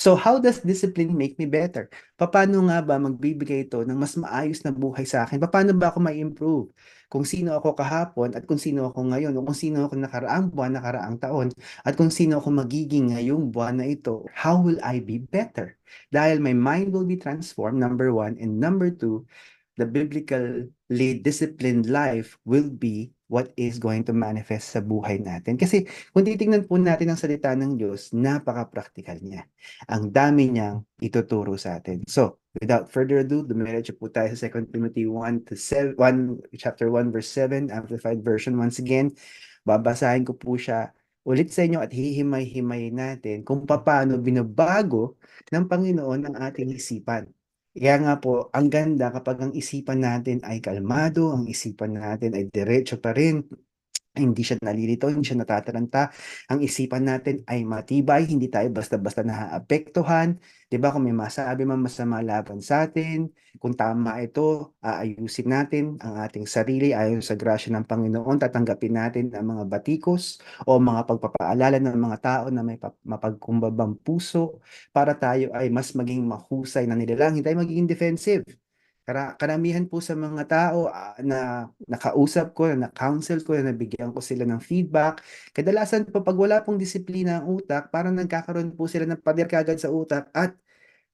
So how does discipline make me better? Paano nga ba magbibigay ito ng mas maayos na buhay sa akin? Paano ba ako mai-improve? Kung sino ako kahapon at kung sino ako ngayon o kung sino ako nakaraang buwan, nakaraang taon at kung sino ako magiging ngayong buwan na ito, how will I be better? Dahil my mind will be transformed, number one, and number two, the biblically disciplined life will be what is going to manifest sa buhay natin. Kasi kung titingnan po natin ang salita ng Diyos, napaka-practical niya. Ang dami niyang ituturo sa atin. So, without further ado, dumiretso po tayo sa 2 Timothy 1 to 7, 1, chapter 1 verse 7, amplified version once again. Babasahin ko po siya ulit sa inyo at hihimay-himay natin kung paano binabago ng Panginoon ang ating isipan. Kaya nga po, ang ganda kapag ang isipan natin ay kalmado, ang isipan natin ay diretso pa rin, hindi siya nalilito, hindi siya natataranta. Ang isipan natin ay matibay, hindi tayo basta-basta naaapektuhan. 'Di ba kung may masabi man masama laban sa atin, kung tama ito, aayusin natin ang ating sarili ayon sa grasya ng Panginoon, tatanggapin natin ang mga batikos o mga pagpapaalala ng mga tao na may mapagkumbabang puso para tayo ay mas maging mahusay na nilalang, hindi tayo magiging defensive. Kara karamihan po sa mga tao uh, na nakausap ko, na na-counsel ko, na nabigyan ko sila ng feedback, kadalasan po pag wala pong disiplina ang utak, parang nagkakaroon po sila ng pader kagad sa utak at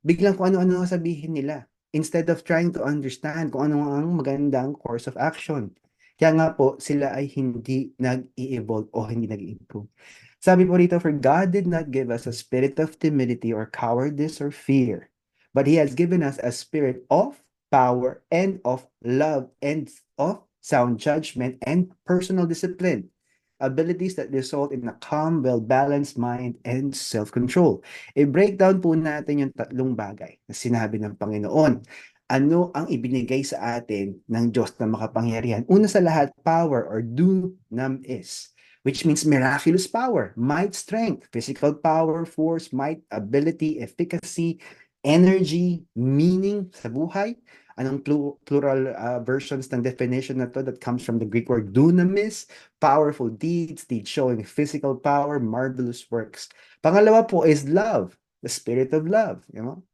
biglang kung ano-ano sabihin nila instead of trying to understand kung ano ang magandang course of action. Kaya nga po, sila ay hindi nag-i-evolve o hindi nag-improve. Sabi po rito, For God did not give us a spirit of timidity or cowardice or fear, but He has given us a spirit of power, and of love, and of sound judgment and personal discipline. Abilities that result in a calm, well-balanced mind and self-control. I-breakdown po natin yung tatlong bagay na sinabi ng Panginoon. Ano ang ibinigay sa atin ng Diyos na makapangyarihan? Una sa lahat, power or dunamis which means miraculous power, might, strength, physical power, force, might, ability, efficacy, energy, meaning sa buhay, anong plural uh, versions ng definition na to that comes from the Greek word dunamis, powerful deeds, deeds showing physical power, marvelous works. Pangalawa po is love, the spirit of love, you know.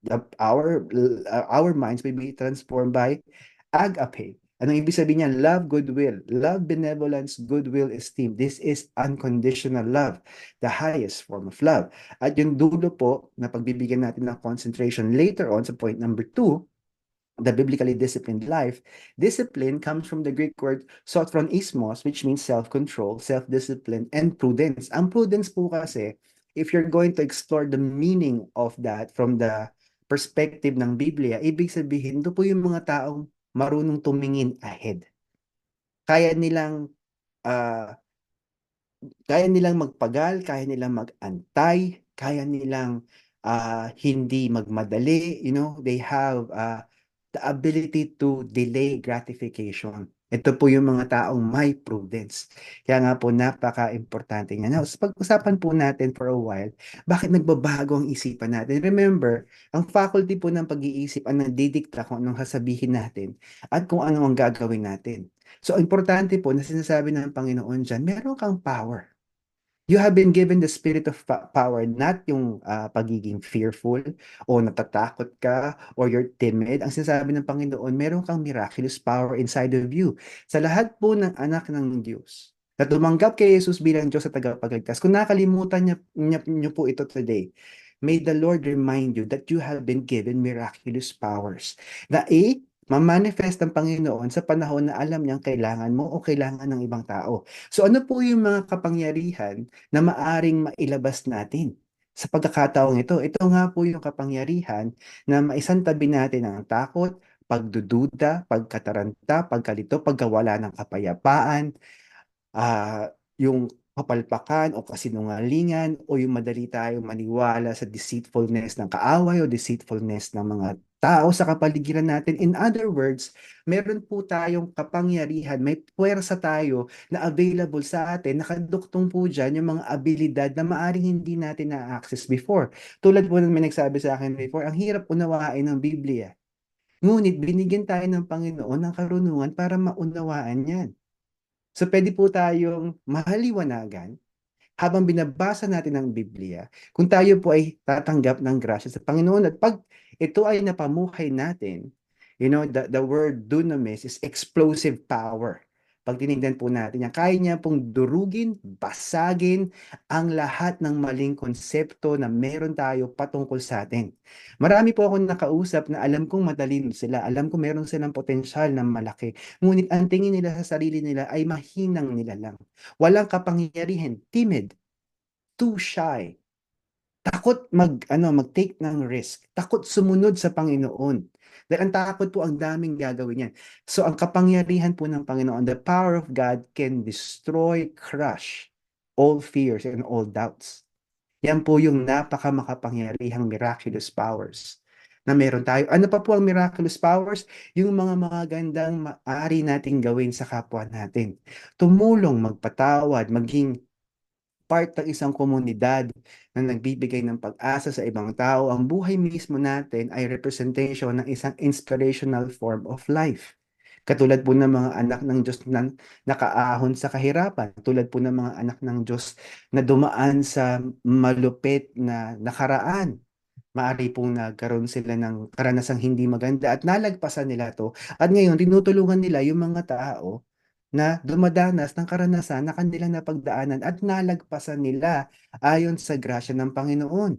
The, our uh, our minds may be transformed by agape. Anong ibig sabihin niyan? Love, goodwill. Love, benevolence, goodwill, esteem. This is unconditional love, the highest form of love. At yung dulo po na pagbibigyan natin ng concentration later on sa point number two, the biblically disciplined life, discipline comes from the Greek word sophronismos, which means self-control, self-discipline, and prudence. Ang prudence po kasi, if you're going to explore the meaning of that from the perspective ng Biblia, ibig sabihin, ito po yung mga taong marunong tumingin ahead. Kaya nilang uh, kaya nilang magpagal, kaya nilang magantay, kaya nilang uh, hindi magmadali, you know, they have uh, the ability to delay gratification. Ito po yung mga taong may prudence. Kaya nga po napaka-importante niya. Now, pag-usapan po natin for a while, bakit nagbabago ang isipan natin? Remember, ang faculty po ng pag-iisip ang nagdidikta kung anong sasabihin natin at kung ano ang gagawin natin. So, importante po na sinasabi ng Panginoon dyan, meron kang power. You have been given the spirit of power, not yung uh, pagiging fearful o natatakot ka or you're timid. Ang sinasabi ng Panginoon, meron kang miraculous power inside of you. Sa lahat po ng anak ng Diyos na tumanggap kay Jesus bilang Diyos at tagapagligtas, kung nakalimutan niya, niya, niyo po ito today, may the Lord remind you that you have been given miraculous powers. The A, mamanifest ang Panginoon sa panahon na alam niyang kailangan mo o kailangan ng ibang tao. So ano po yung mga kapangyarihan na maaring mailabas natin? Sa pagkakataong ito, ito nga po yung kapangyarihan na maisantabi natin ang takot, pagdududa, pagkataranta, pagkalito, pagkawala ng kapayapaan, uh, yung kapalpakan o kasinungalingan o yung madali tayong maniwala sa deceitfulness ng kaaway o deceitfulness ng mga tao sa kapaligiran natin. In other words, meron po tayong kapangyarihan, may puwersa tayo na available sa atin, nakaduktong po dyan yung mga abilidad na maaring hindi natin na-access before. Tulad po ng may nagsabi sa akin before, ang hirap unawain ng Biblia. Ngunit binigyan tayo ng Panginoon ng karunungan para maunawaan yan. So pwede po tayong mahaliwanagan habang binabasa natin ang Biblia, kung tayo po ay tatanggap ng grasya sa Panginoon at pag ito ay napamuhay natin, you know, the, the word dunamis is explosive power. Pag tinignan po natin yan, kaya niya pong durugin, basagin ang lahat ng maling konsepto na meron tayo patungkol sa atin. Marami po akong nakausap na alam kong matalino sila, alam ko meron silang potensyal na malaki. Ngunit ang tingin nila sa sarili nila ay mahinang nila lang. Walang kapangyarihan, timid, too shy, takot mag ano mag-take ng risk, takot sumunod sa Panginoon. Dahil ang takot po ang daming gagawin yan. So ang kapangyarihan po ng Panginoon, the power of God can destroy, crush all fears and all doubts. Yan po yung napaka makapangyarihang miraculous powers na meron tayo. Ano pa po ang miraculous powers? Yung mga magandang maaari nating gawin sa kapwa natin. Tumulong, magpatawad, maging part ng isang komunidad na nagbibigay ng pag-asa sa ibang tao, ang buhay mismo natin ay representation ng isang inspirational form of life. Katulad po ng mga anak ng Diyos na nakaahon sa kahirapan, tulad po ng mga anak ng Diyos na dumaan sa malupit na nakaraan. Maari pong nagkaroon sila ng karanasang hindi maganda at nalagpasan nila to. At ngayon, tinutulungan nila yung mga tao na dumadanas ng karanasan na kanilang napagdaanan at nalagpasan nila ayon sa grasya ng Panginoon.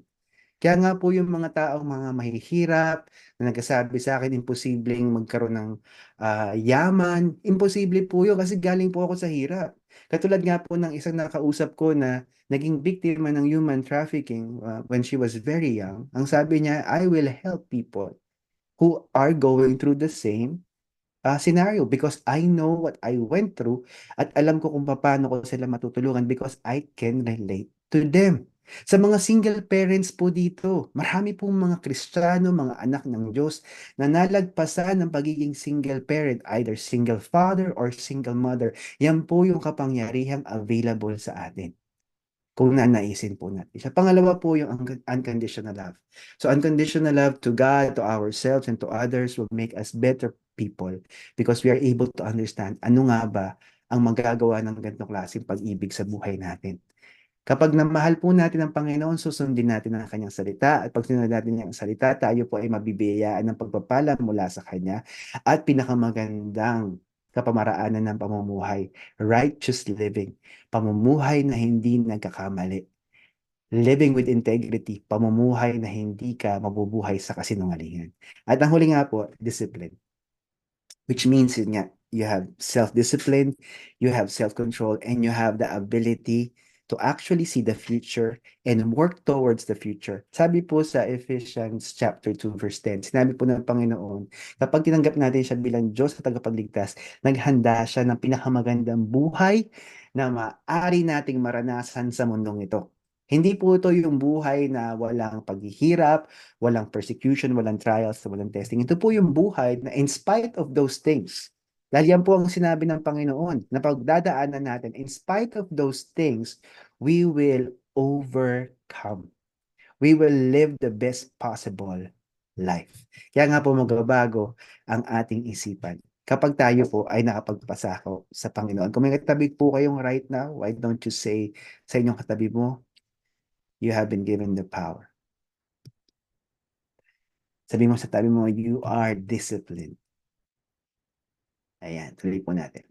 Kaya nga po yung mga taong mga mahihirap na nagsasabi sa akin imposibleng magkaroon ng uh, yaman, imposible po yun kasi galing po ako sa hirap. Katulad nga po ng isang nakausap ko na naging biktima ng human trafficking uh, when she was very young. Ang sabi niya, I will help people who are going through the same uh, scenario because I know what I went through at alam ko kung paano ko sila matutulungan because I can relate to them. Sa mga single parents po dito, marami pong mga Kristiyano, mga anak ng Diyos na nalagpasan ng pagiging single parent, either single father or single mother. Yan po yung kapangyarihang available sa atin kung nanaisin po natin siya. Pangalawa po yung unconditional love. So unconditional love to God, to ourselves, and to others will make us better people because we are able to understand ano nga ba ang magagawa ng ganitong klaseng pag-ibig sa buhay natin. Kapag namahal po natin ang Panginoon, susundin natin ang kanyang salita at pag sinunod natin ang salita, tayo po ay mabibiyayaan ng pagpapala mula sa kanya at pinakamagandang kapamaraanan ng pamumuhay, righteous living, pamumuhay na hindi nagkakamali, living with integrity, pamumuhay na hindi ka mabubuhay sa kasinungalingan. At ang huli nga po, discipline. Which means you have self-discipline, you have self-control, and you have the ability to actually see the future and work towards the future. Sabi po sa Ephesians chapter 2 verse 10, sinabi po ng Panginoon, kapag tinanggap natin siya bilang Diyos at tagapagligtas, naghanda siya ng pinakamagandang buhay na maaari nating maranasan sa mundong ito. Hindi po ito yung buhay na walang paghihirap, walang persecution, walang trials, walang testing. Ito po yung buhay na in spite of those things, dahil yan po ang sinabi ng Panginoon na pagdadaanan natin, in spite of those things, we will overcome. We will live the best possible life. Kaya nga po magbabago ang ating isipan kapag tayo po ay nakapagpasako sa Panginoon. Kung may katabi po kayong right now, why don't you say sa inyong katabi mo, you have been given the power. Sabi mo sa tabi mo, you are disciplined. Ayan, tuloy po natin.